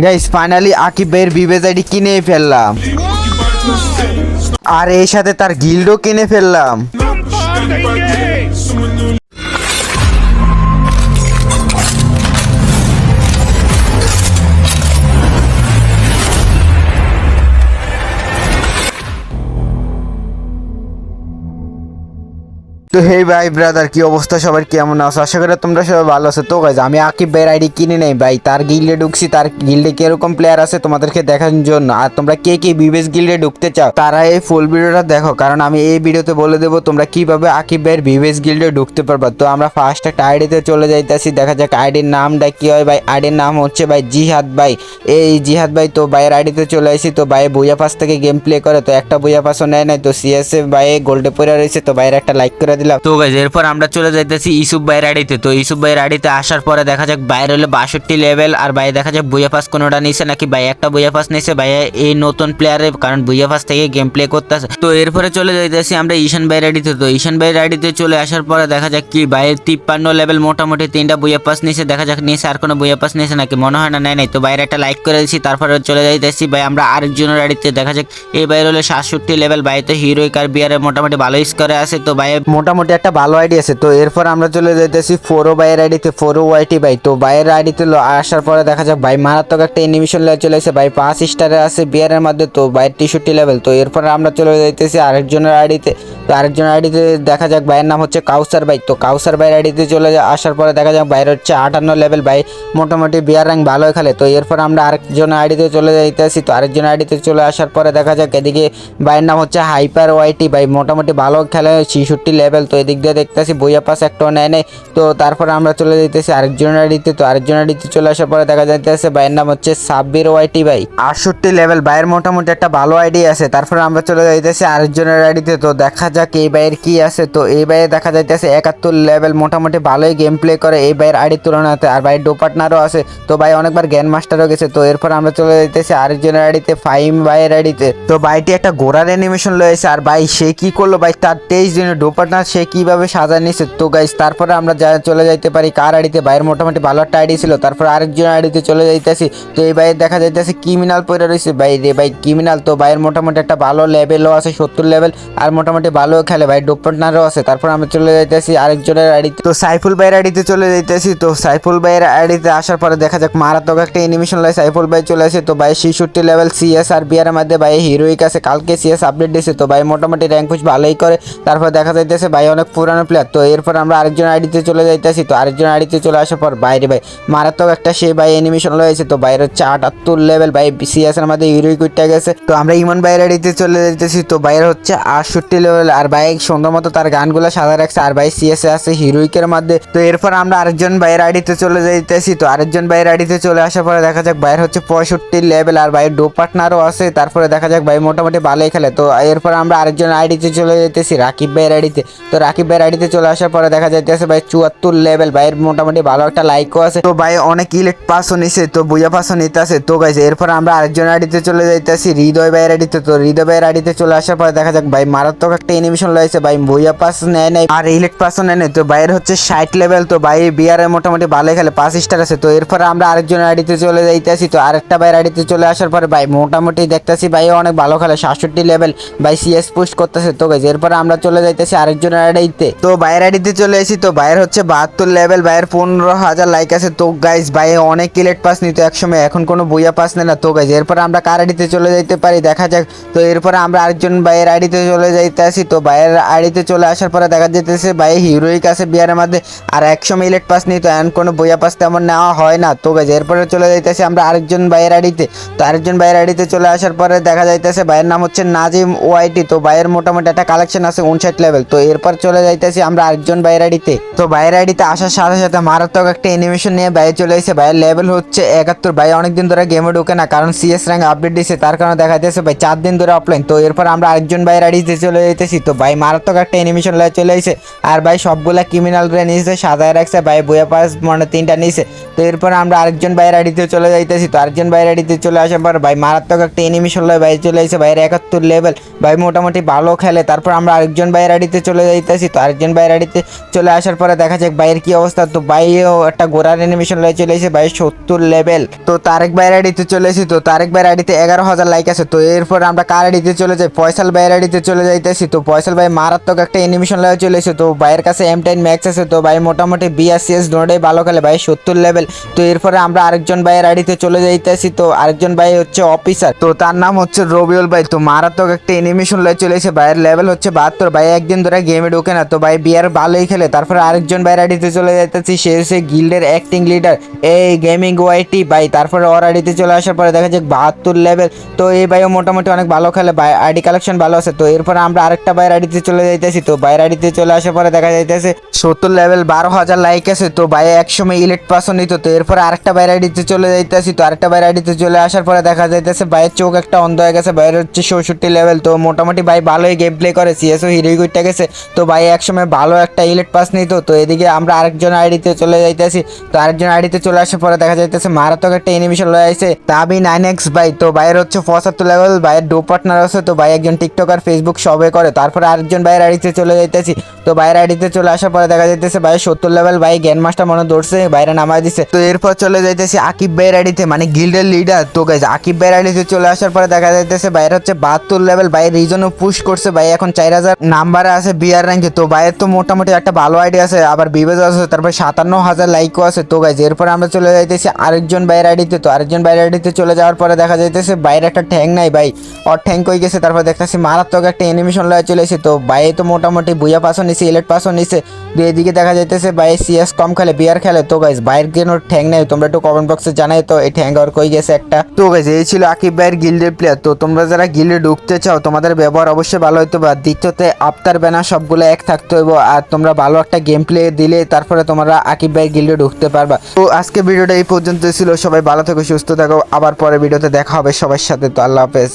Guys finally Akib ভাইয়ের বিবেজ ID কিনে ফেললাম। আর এর সাথে তার গিল্ডও কিনে ফেললাম। তো হে ভাই ব্রাদার, কি অবস্থা? সবার কেমন আছো? আশা করি তোমরা সবাই ভালো আছো। তো গাইজ আমি আকিব ভাইয়ের আইডি কিনে নেই ভাই। তার গিল্ডে ঢুকছি, তার গিল্ডে কীরকম প্লেয়ার আছে তোমাদেরকে দেখার জন্য। আর তোমরা কে কে বিবেস গিল্ডে ঢুকতে চাও, তারা এই ফুল ভিডিওটা দেখো। কারণ আমি এই ভিডিওতে বলে দেবো তোমরা কীভাবে আকিব ভাইয়ের বিবেস গিল্ডে ঢুকতে পারবা। তো আমরা ফার্স্ট একটা আইডিতে চলে যাইতেছি। দেখা যাক আইডির নামটা কি হয় ভাই। আইডির নাম হচ্ছে ভাই জিহাদ ভাই। এই জিহাদ ভাই তো ভাইয়ের আইডিতে চলে আসি তো ভাই বইয়া পাস থেকে গেম প্লে করে। তো একটা বইয়া পাসও নেয় নাই। তো সিএসএ ভাই গোল্ডে পড়ে রয়েছে। তো ভাইয়ের একটা লাইক করে দিলাম। তো গাইজ এরপর আমরা চলে যাইতেছি ইসুফ ভাইয়ের আড়িতে। তো ইসুফ ভাইয়ের আড়িতে আসার পরে দেখা যাক বাইরে হলো বাষট্টি লেভেল আর ভাই দেখা যাক বইয়া পাস কোনোটা নিছে নাকি ভাই একটা বইয়া পাস নিছে ভাই এই নতুন প্লেয়ারে কারণ বইয়া পাস থেকে গেম প্লে করতেছে। তো এরপরে চলে যাইতেছি আমরা ঈশান ভাইয়ের আড়িতে। তো ঈশান ভাইয়ের আড়িতে চলে আসার পরে দেখা যাক কি ভাইয়ের তিপ্পান্ন লেভেল মোটামুটি তিনটা বইয়া পাস নিছে দেখা যাক নিছে আর কোনো বইয়া পাস নিছে নাকি মনে হয় না নেয় নাই। তো বাইরে একটা লাইক করে দিচ্ছি তারপরে চলে যাইতেছি ভাই আমরা আরেকজনের আড়িতে। দেখা যাক এই বাইরে হলো সাতষট্টি লেভেল ভাই তো হিরোইক আর বিয়ারে মোটামুটি ভালো স্কোরে আছে। তো ভাই মোটামুটি একটা ভালো আইডি আছে। তো এরপর আমরা চলে যাইতেছি ফোরো বাইয়ের আইডিতে ফোরো ওয়াইটি বাই তো বাইয়ের আইডিতে আসার পরে দেখা যাক, ভাই মারাত্মক একটা এনিমেশন চলে এসেছে। ভাই পাঁচ স্টারে আছে বিয়ারের মধ্যে, তো ভাইয়ের টিশর্টি লেভেল তো এরপর আমরা চলে যাইতেছি আরেকজনের আইডিতে। তো আরেকজনের আইডিতে দেখা যাক, ভাইয়ের নাম হচ্ছে কাউসার ভাই। তো কাউসার ভাইয়ের আইডিতে চলে আসার পরে দেখা যাক বাইরে হচ্ছে আটান্ন লেভেল ভাই মোটামুটি বিয়ার র্যাঙ্ক ভালোই খেলে। তো এরপর আমরা আরেকজনের আইডিতে চলে যাইতেছি। তো আরেকজনের আইডিতে চলে আসার পরে দেখা যাক, এদিকে বাইয়ের নাম হচ্ছে হাইপার ওয়াইটি ভাই। মোটামুটি ভালো খেলে, ছিষট্টি লেভেল তো এদিক দিয়ে দেখতেছি, বইয়া পাস একটাও নেয় নেই। তো তারপরে আমরা চলে যাইতেছি আরেকজনের আইডিতে তো আরেকজনের আইডিতে চলে আসার পরে দেখা যাইতেছে ভাইয়ের নাম হচ্ছে সাব্বির ওয়াইটি ভাই। আটষট্টি লেভেল ভাইয়ের মোটামুটি একটা ভালো আইডি আছে। তারপরে আমরা চলে যাইতেছি আরেকজনের আইডিতে তো দেখা যাক এই ভাইয়ের কি আছে। তো এই ভাইয়ে দেখা যাইতেছে একাত্তর লেভেল মোটামুটি ভালোই গেম প্লে করে এই ভাইয়ের আইডির তুলনাতে। আর ভাই ডো পার্টনারও আছে। তো ভাই অনেকবার জ্ঞান মাস্টারও গেছে। তো এরপর আমরা চলে যাইতেছি আরেকজনের আইডিতে ফাইম ভাইয়ের আইডিতে তো ভাইটি একটা ঘোড়ার অ্যানিমেশন রয়েছে আর ভাই সে কি করল? ভাই তার তেইশ দিনের ডো পার্টনার সে কীভাবে সাজায় নিছে তো গাইস তারপরে আমরা যা চলে যাইতে পারি, কার আইডিতে ভাইয়ের মোটামুটি ভালো একটা আইডি ছিল, তারপর আরেকজন আইডিতে চলে যাইতেছি। তো এই ভাইয়ের দেখা যাইতেছে ক্রিমিনাল পড়ে রয়েছে ভাই রে ভাই ক্রিমিনাল তো ভাইয়ের মোটামুটি একটা ভালো লেভেলও আছে, সত্তর লেভেল আর মোটামুটি ভালো খেলে। ভাই ডো পার্টনারও আছে। তারপর আমরা চলে যাইতেছি আরেকজনের আইডিতে। তো সাইফুল ভাইয়ের আইডিতে চলে যাইতেছি। তো সাইফুল ভাইয়ের আইডিতে আসার পরে দেখা যাক, মারাত্মক একটা এনিমেশন লাগে সাইফুল ভাই চলে আসে। তো ভাই, ছিষট্টি লেভেল সিএস আর বিয়ারের মধ্যে ভাই হিরোইক আছে। কালকে সিএস আপডেট দিয়েছে তো ভাই, মোটামুটি র্যাঙ্ক পুশ ভালোই করে। তারপর দেখা যাইতেছে ভাই অনেক পুরানো প্লেয়ার তো এরপর আমরা আরেকজন আইডিতে চলে যাইতেছি, তো আরেকজন আইডিতে চলে আসার পর বাইরে ভাই, মারাত্মক একটা সে ভাই অ্যানিমেশন রয়েছে তো বাইরে হচ্ছে আটাত্তর লেভেল ভাই সিএস এর মধ্যে হিরোইক উঠতে গেছে। তো আমরা ইমন ভাইয়ের আইডিতে চলে যাইতেছি, তো বাইরে হচ্ছে আটষট্টি লেভেল আর ভাই সুন্দর মতো তার গানগুলো সাদা রাখছে, আর ভাই সিএস আছে হিরোইকের মধ্যে। তো এরপর আমরা আরেকজন ভাইয়ের আইডিতে চলে যাইতেছি, তো আরেকজন ভাইয়ের আইডিতে চলে আসার পরে দেখা যাক ভাইয়ের হচ্ছে পঁয়ষট্টি লেভেল আর ভাইয়ের ডো পার্টনারও আছে, তারপরে দেখা যাক ভাই মোটামুটি ভালোই খেলে। তো এরপর আমরা আরেকজন আইডিতে চলে যাইতেছি, রাকিব ভাইয়ের আইডিতে তো রাকিব ভাইয়ের আইডিতে চলে আসার পরে দেখা যাইতেছে ভাই চুয়াত্তর লেভেল ভাইয়ের মোটামুটি ভালো একটা লাইকও আছে। তো ভাই অনেক ইলেক্ট পাসও নিছে, তো বুয়া পাসও নিতে তো গাইছে এরপর আমরা আরেকজন আইডিতে চলে যাইতেছি, হৃদয় ভাইয়ের আইডিতে। তো হৃদয় ভাইয়ের আইডিতে চলে আসার পরে দেখা যাক, ভাই মারাত্মক একটা এনিমেশন রয়েছে, ভাই বুয়া পাস নেয় নাই, আর ইলেক্ট পাসও নেয় নাই। তো ভাইয়ের হচ্ছে ষাট লেভেল তো ভাই বিয়ারে মোটামুটি ভালো খেলে, পাঁচ স্টার আছে। তো এরপর আমরা আরেকজন আইডিতে চলে যাইতেছি, তো আরেকটা ভাইয়ের আইডিতে চলে আসার পরে ভাই মোটামুটি দেখতেছি ভাই অনেক ভালো খেলে সাতষট্টি লেভেল ভাই সিএস পুস্ট করতেছে। তো গাইছে এরপর আমরা চলে যাইতেছি আরেকজনের আইডিতে তো ভাইয়ের আইডিতে চলে এসেছি তো ভাইয়ের হচ্ছে বাহাত্তর লেভেল ভাইয়ের পনেরো হাজার লাইক আছে। তো গাইজ ভাই, অনেক কিলেট পাস নিত একসময় এখন কোনো বইয়া পাস নেই না। তো গাইজ এরপর আমরা কার আইডিতে চলে যাইতে পারি? দেখা যাক। তো এরপরে আমরা আরেকজন ভাইয়ের আইডিতে চলে যাইতে আসি। তো ভাইয়ের আইডিতে চলে আসার পরে দেখা যেতেছে ভাই হিরোইক আছে বিয়ারের মধ্যে। আর একসময় ইলেট পাস নিত এখন কোনো বইয়া পাস তেমন নেওয়া হয় না। তো গাইজ এরপরে চলে যাইতেছি আমরা আরেকজন ভাইয়ের আইডিতে তো আরেকজন ভাইয়ের আইডিতে চলে আসার পরে দেখা যাইতেছে, ভাইয়ের নাম হচ্ছে নাজিম ওয়াইটি। তো ভাইয়ের মোটামুটি একটা কালেকশন আছে উনষাট লেভেল তো এরপর চলে যাইতেছি আমরা আরেকজন ভাইয়ের আইডিতে। তো ভাইয়ের আইডিতে আসার সাথে সাথে মারাত্মক একটা অ্যানিমেশন নিয়ে বাইরে চলে এসেছে। ভাইয়ের লেভেল হচ্ছে একাত্তর। ভাই অনেকদিন ধরে গেমে ঢুকে না, কারণ সিএস র্যাঙ্ক আপডেট দিয়েছে তার কারণে দেখা যাচ্ছে ভাই চার দিন ধরে অফলাইন তো এরপর আমরা আরেকজন ভাইয়ের আইডিতে চলে যেতেছি তো ভাই মারাত্মক একটা অ্যানিমেশন লাগে চলে এসেছে। আর ভাই সবগুলা ক্রিমিনাল রে নিয়েছে, সাজায় রাখছে, ভাই বইয়া পাস মানে তিনটা নিয়েছে। তো এরপর আমরা আরেকজন ভাইয়ের আইডিতে চলে যাইতেছি। তো আরেকজন ভাইয়ের আইডিতে চলে আসার পর ভাই মারাত্মক একটা অ্যানিমেশন লাগে বাইরে চলে এসেছে, ভাইয়ের একাত্তর লেভেল ভাই মোটামুটি ভালো খেলে। তারপর আমরা আরেকজন ভাইয়ের আইডিতে চলে যাইতেছি তো আরেকজন ভাইয়ের আইডিতে চলে আসার পরে দেখা যাক ভাইয়ের কি অবস্থা। তো ভাইও একটা গোড়ার অ্যানিমেশন লয়ে চলে এসেছে, ভাই সত্তর লেভেল তো তারেক ভাইয়ের আইডিতে চলে এসেছি, তো তারেক ভাইয়ের আইডিতে এগারো হাজার লাইক আছে, তো এরপর আমরা কার আইডিতে চলে যাই? ফয়সাল ভাইয়ের আইডিতে চলে যাইতেছি, তো ফয়সাল ভাই মারাত্মক একটা অ্যানিমেশন লয়ে চলে এসেছে, তো ভাইয়ের কাছে এম টেন ম্যাক্স আছে, তো ভাই মোটামুটি বিআরসিএস দুটোই ভালো খেলে, ভাই সত্তর লেভেল তো এরপরে আমরা আরেকজন ভাইয়ের আড়িতে চলে যাইতেছি, তো আরেকজন ভাই হচ্ছে অফিসার তো তার নাম হচ্ছে রবিউল ভাই, তো মারাত্মক একটা অ্যানিমেশন লয়ে চলে এসেছে, ভাইয়ের লেভেল হচ্ছে বাহাত্তর। ভাই একদিন ধরে গেমে ঢোকে না। তো ভাই, বিয়ার ভালোই খেলে। তারপরে আরেকজন ভাইয়ের আইডিতে চলে যাইতেছি। সে হচ্ছে গিল্ডের অ্যাক্টিং লিডার এই গেমিং ওয়াইটি ভাই, তারপরে ওর আইডিতে চলে আসার পরে দেখা যায় বাহাত্তর লেভেল তো এই ভাইও মোটামুটি অনেক ভালো খেলে। ভাই আইডি কালেকশন ভালো আছে। তো এরপরে আমরা আরেকটা ভাইয়ের আইডিতে চলে যাইতেছি। তো ভাইয়ের আইডিতে চলে আসার পরে দেখা যাইতেছে সত্তর লেভেল বারো হাজার লাইক আছে। তো ভাই, একসময় ইলেট পাসও নিত। তো এরপরে আরেকটা ভাইয়ের আইডিতে চলে যাইতেছি। তো আরেকটা ভাইয়ের আইডিতে চলে আসার পরে দেখা যাইতেছে ভাইয়ের চোখ একটা অন্ধ হয়ে গেছে। ভাইয়ের হচ্ছে চৌষট্টি লেভেল তো মোটামুটি ভাই ভালোই গেম প্লে করে সিএসও হিরোইকুইটটা গেছে। তো ভাই, একসময় ভালো একটা ইলেট পাস নিত তো এদিকে আমরা আরেকজন আইডিতে চলে যাইতেছি। তো আরেকজন আইডিতে চলে আসার পরে দেখা যাইতেছে মারাত্মক একটা এনিমেশন লয়ে আইছে। তাবি নাইন এক্স ভাই, তো ভাইয়ের হচ্ছে পঁচাত্তর লেভেল ভাইয়ের ডো পার্টনার আছে, তো ভাই একজন টিকটকার ফেসবুক সবে করে। তারপরে আরেকজন ভাইয়ের আইডিতে চলে যাইতেছি। তো বাইরের আইডিতে চলে আসার পরে দেখা যাইতেছে ভাই সত্তর লেভেল ভাই জ্ঞান মাস্টার মনে ধরছে বাইরে নামাই দিছে। তো এরপর চলে যাইতেছি আকিব ভাইয়ের আইডিতে মানে গিল্ডের লিডার তো গাইজ আকিব ভাইয়ের আইডিতে চলে আসার পরে দেখা যাইতেছে বাইরে হচ্ছে বাহাত্তর লেভেল ভাই রিজনও পুশ করছে, ভাই এখন চার হাজার নাম্বারে আছে বিআর র্যাঙ্কে তো ভাইয়ের তো মোটামুটি একটা ভালো আইডিয়া আছে, আবার বিবেজ আছে, তারপর সাতান্ন হাজার লাইকও আছে। তো গাইজ এরপর আমরা চলে যাইতেছি আরেকজন ভাইয়ের আইডিতে তো। আরেকজন ভাইয়ের আইডিতে চলে যাওয়ার পরে দেখা যাইতেছে বাইরে একটা ঠ্যাং নাই ভাই অর ঠ্যাং কই গেছে? তারপর দেখতেছি মারাত্মক একটা অ্যানিমেশন লয়ে চলে এসে তো ভাই তো মোটামুটি বুয়া পাসও নিছে ইলেট পাসও নিছে। দিয়ে এদিকে দেখা যাইতেছে ভাই সিএস কম খেলে বিয়ার খেলে। তো গাইজ বাইরের কেন ঠ্যাং নাই? তোমরা একটু কমেন্ট বক্সে জানাই তো, এই ঠ্যাং আর কই গেছে একটা? তো গাইজ এই ছিল আকিব ভাইয়ের গিল্ডের প্লেয়ার তো তোমরা যারা গিল্ডে ঢুকতে চাও, তোমাদের ব্যবহার অবশ্যই ভালো হইতে বা দ্বিতীয়তে, আফতার ব্যানার সবগুলো এক থাকতে হইব। আর তোমরা ভালো একটা গেম প্লে দিলে তারপরে তোমরা আকিব ভাই গিল্ডে ঢুকতে পারবা। তো আজকে ভিডিওটা এই পর্যন্ত ছিল। সবাই ভালো থেকো, সুস্থ থাকো। আবার পরে ভিডিওতে দেখা হবে সবার সাথে। তো আল্লাহ হাফেজ।